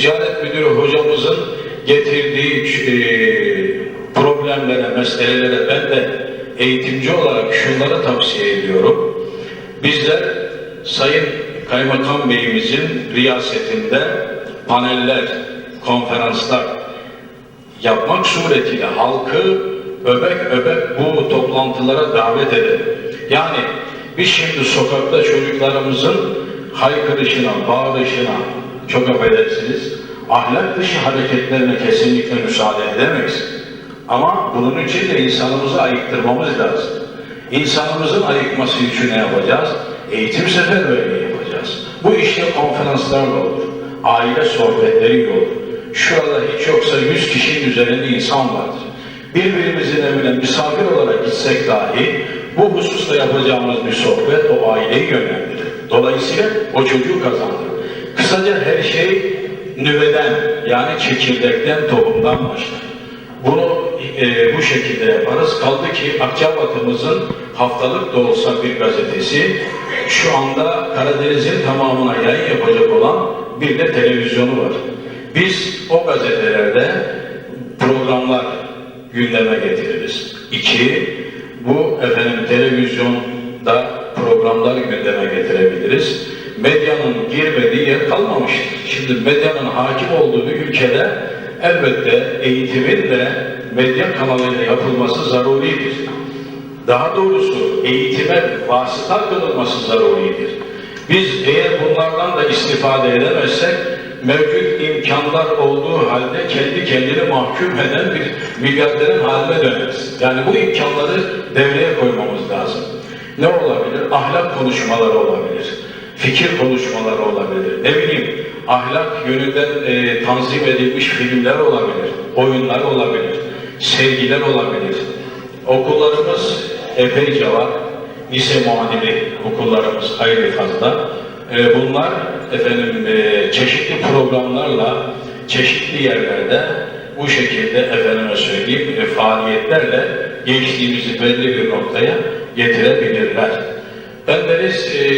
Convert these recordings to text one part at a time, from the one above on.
ticaret müdürü hocamızın getirdiği e, problemlere, meselelere ben de eğitimci olarak şunları tavsiye ediyorum. Bizler Sayın Kaymakam Beyimizin riyasetinde paneller, konferanslar yapmak suretiyle halkı öbek öbek bu toplantılara davet edelim. Yani biz şimdi sokakta çocuklarımızın haykırışına, bağırışına çok affedersiniz, ahlak dışı hareketlerine kesinlikle müsaade edemeyiz. Ama bunun için de insanımızı ayıktırmamız lazım. İnsanımızın ayıkması için ne yapacağız? Eğitim seferberliği yapacağız. Bu işte konferanslarla olur. Aile sohbetleriyle olur. Şurada hiç yoksa 100 kişinin üzerinde insan vardır. Birbirimizin evine misafir olarak gitsek dahi bu hususta yapacağımız bir sohbet o aileyi yönlendirir. Dolayısıyla o çocuğu kazandır. Kısaca her şey nüveden yani çekirdekten, tohumdan başlar. Bunu e, bu şekilde yaparız. Kaldı ki Akçabat'ımızın haftalık da olsa bir gazetesi şu anda Karadeniz'in tamamına yayın yapacak olan bir de televizyonu var. Biz o gazetelerde programlar gündeme getiririz. İki, bu efendim televizyonda programlar gündeme getirebiliriz. Medyanın girmediği yer kalmamıştır. Şimdi medyanın hakim olduğu bir ülkede elbette eğitimin de medya kanalıyla yapılması zaruridir. Daha doğrusu eğitime vasıta kılınması zaruridir. Biz eğer bunlardan da istifade edemezsek mevcut imkanlar olduğu halde kendi kendini mahkum eden bir milyarderin haline döneriz. Yani bu imkanları devreye koymamız lazım. Ne olabilir? Ahlak konuşmaları olabilir. Fikir konuşmaları olabilir. Ne bileyim ahlak yönünden e, tanzim edilmiş filmler olabilir. Oyunlar olabilir. Sergiler olabilir. Okullarımız epeyce var. Lise muadili okullarımız hayli fazla. E, bunlar efendim e, çeşitli programlarla çeşitli yerlerde bu şekilde efendime söyleyeyim e, faaliyetlerle gençliğimizi belli bir noktaya getirebilirler. Ben deriz e,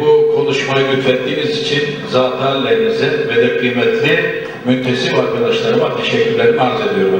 bu konuşmayı lütfettiğiniz için zat hallerinize ve de kıymetli müntesip arkadaşlarıma teşekkürlerimi arz ediyorum.